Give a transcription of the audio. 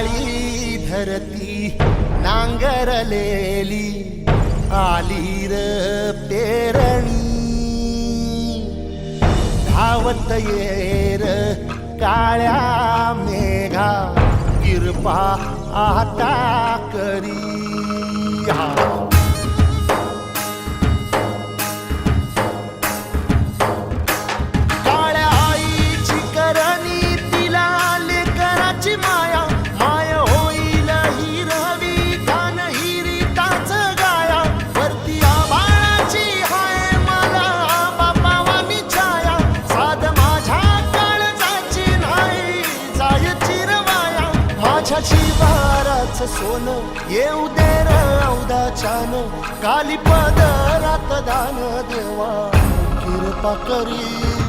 काळी धरती नांगरलेली आली र पेरणी. धावत येर काळ्या मेघा कृपा आता करी. हा. माझ्या शिवाराच सोन येऊ दे र छान काली पदरात दान देवा कृपा करी.